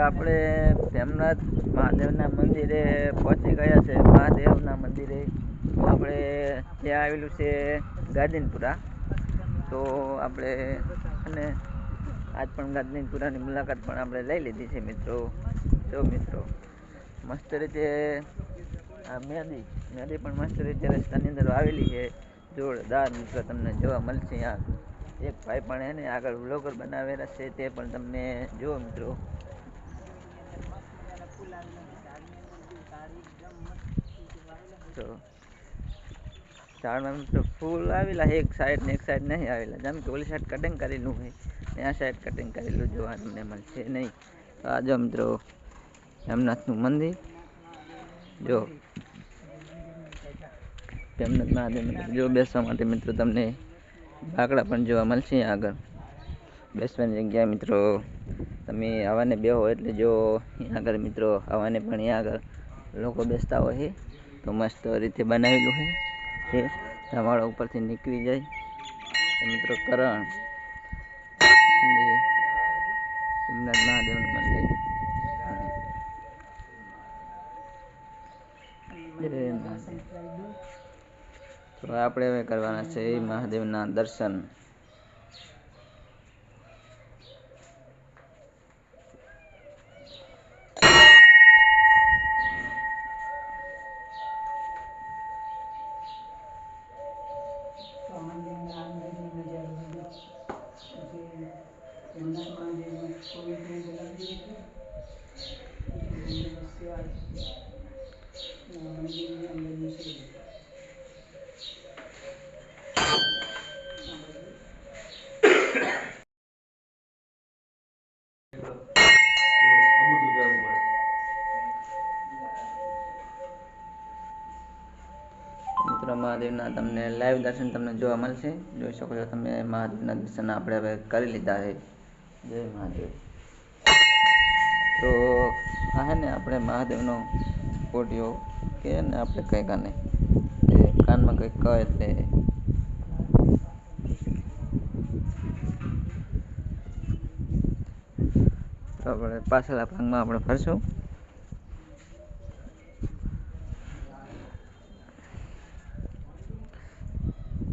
આપણે ભીમનાથ મહાદેવના મંદિરે પહોંચી ગયા છે. મહાદેવના મંદિરે આપણે ત્યાં આવેલું છે ગાર્ડનપુરા તો આપણે અને આજ પણ ગાર્ડનપુરાની મુલાકાત પણ આપણે લઈ લીધી છે મિત્રો. જો મિત્રો, મસ્ત રીતે આ મેદી મેદી પણ મસ્ત રીતે રસ્તાની અંદર આવેલી છે. જોરદાર મિત્રો તમને જોવા મળશે આ. એક ભાઈ પણ એને આગળ વ્લોગર બનાવેલા છે, તે પણ તમને જુઓ મિત્રો. તો ઝાડમાં મિત્રો ફૂલ આવેલા છે, એક સાઈડ ને એક સાઈડ નહીં આવેલા. જેમ કે ઓલી સાઈડ કટિંગ કરેલું હોય, ને આ સાઈડ કટિંગ કરેલું જોવા તમને મળશે નહીં. આ જો મિત્રો, રામનાથનું મંદિર. જો. હેમનાથ મહાદેવ મંદિર જો બેસવા માટે મિત્રો તમને બાકડા પણ જોવા મળશે અહીં આગળ. બેસવાની જગ્યા મિત્રો તમે આવાને બેહો એટલે જો અહીં આગળ મિત્રો આવાને પણ અહીં આગળ લોકો બેસતા હોય છે તો મસ્ત રીતે બનાવેલું છે. છે ધમાડા ઉપરથી નીકળી જાય. તો મિત્રો કરણ મંદિર, સોમનાથ મહાદેવનું મંદિર જય મહાદેવ. તો આપણે હવે કરવાના છે મહાદેવના દર્શન. મિત્રો, મહાદેવના તમને લાઈવ દર્શન તમને જોવા મળશે. જોઈ શકો છો તમે, મહાદેવના દર્શન આપણે હવે કરી લીધા છે. જય મહાદેવ. તો આ હે ને આપણે મહાદેવનો ઓડિયો કે ને આપણે કંઈ કાને કાનમાં કંઈક કહે એટલે આપણે પાછળના ભાગમાં આપણે ફરશું.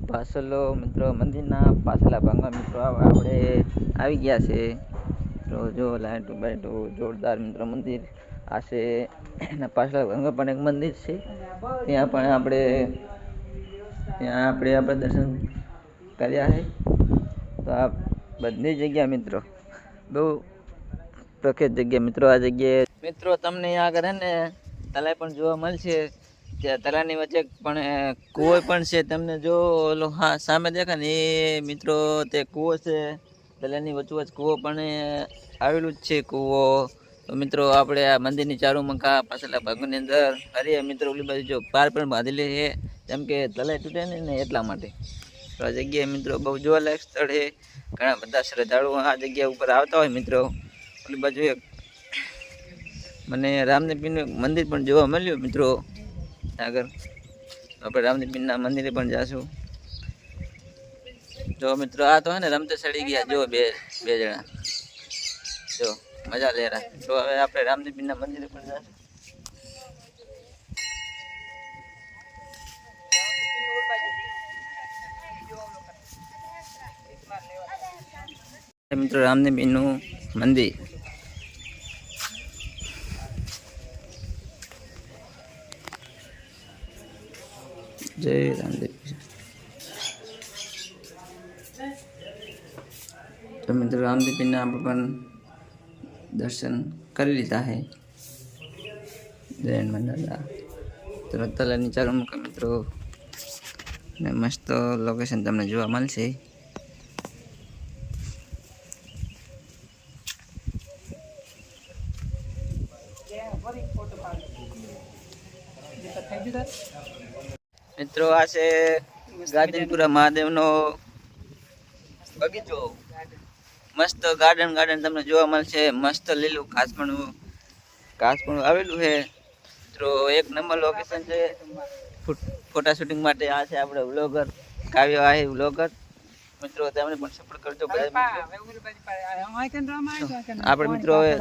પાછલો મિત્રો, મંદિરના પાછલા ભાગમાં મિત્રો આપણે આવી ગયા છે. તો જો લાઈટો બાઈટો જોરદાર મિત્રો મંદિર આ છે. એના પાછલા ભાગમાં પણ એક મંદિર છે. ત્યાં પણ આપણે, ત્યાં આપણે આપણે દર્શન કર્યા છે. તો આ બધી જગ્યા મિત્રો, બહુ પ્રખ્યાત જગ્યા. મિત્રો, આ જગ્યાએ મિત્રો તમને આગળ ને તલાઈ પણ જોવા મળશે. તળાવની વચ્ચે પણ કૂવો પણ છે. તમને જો ઓલો હા, સામે દેખાય ને, એ મિત્રો તે કૂવો છે. તળાવની વચ્ચોવચ્ચ કૂવો પણ આવેલું જ છે કૂવો. તો મિત્રો, આપણે આ મંદિરની ચારુ મકા પાછળના ભાગની અંદર અરે મિત્રો ઓલી બાજુ જો પાર પણ બાંધેલી છે. જેમ કે તલાઈ તૂટે ને એટલા માટે. તો આ જગ્યાએ મિત્રો બહુ જોવાલાયક સ્થળ છે. ઘણા બધા શ્રદ્ધાળુઓ આ જગ્યા ઉપર આવતા હોય મિત્રો. ઓલી બાજુ એક મને રામને પીનું મંદિર પણ જોવા મળ્યું મિત્રો. આગળ. આપણે રામદેવપીરના મંદિરે પણ જાશું. જો મિત્રો, આ તો હે ને રમતે સડી ગયા, જો બે બે જણા. જો, મજા લે રહ્યા તો હવે આપણે રામદેવપીરના મંદિરે પણ જઈશું મિત્રો રામદેવપીરનું મંદિર. જય રામદેવ તો મિત્રો રામદેવીના આપણે પણ દર્શન કરી લીધા હે જય મંડળા તો રતલાની ચાલુ મૂકે મિત્રો. ને મસ્ત લોકેશન તમને જોવા મળશે. મિત્રો આ છે ગાર્ડનપુરા મહાદેવનો બગીચો. મસ્ત ગાર્ડન ગાર્ડન તમને જોવા મળશે. મસ્ત લીલું ઘાસ પણ ઘાસ પણ આવેલું છે. મિત્રો એક નંબર લોકેશન છે. ફોટા શૂટિંગ માટે આ છે આપણે વ્લોગર કાવ્ય આ વ્લોગર મિત્રો તેમને પણ સપોર્ટ કરજો આપણે મિત્રો હવે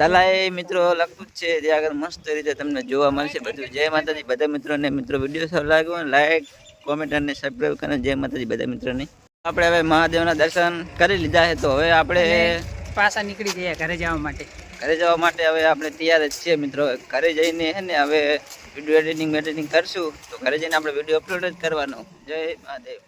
તલાય મિત્રો લખતું જ છે ત્યાં આગળ મસ્ત રીતે તમને જોવા મળશે બધું. જય માતાજી બધા મિત્રોને મિત્રો વીડિયો સારો લાગ્યો લાઈક કોમેન્ટ અને સબસ્ક્રાઈબ કરો. જય માતાજી બધા મિત્રોને. આપણે હવે મહાદેવના દર્શન કરી લીધા છે તો હવે આપણે પાછા નીકળી ગયા ઘરે જવા માટે. ઘરે જવા માટે હવે આપણે તૈયાર જ છીએ મિત્રો. ઘરે જઈને હે ને હવે વીડિયો એડિટિંગ એડિટિંગ કરશું. તો ઘરે જઈને આપણે વીડિયો અપલોડ જ કરવાનો. જય મહાદેવ.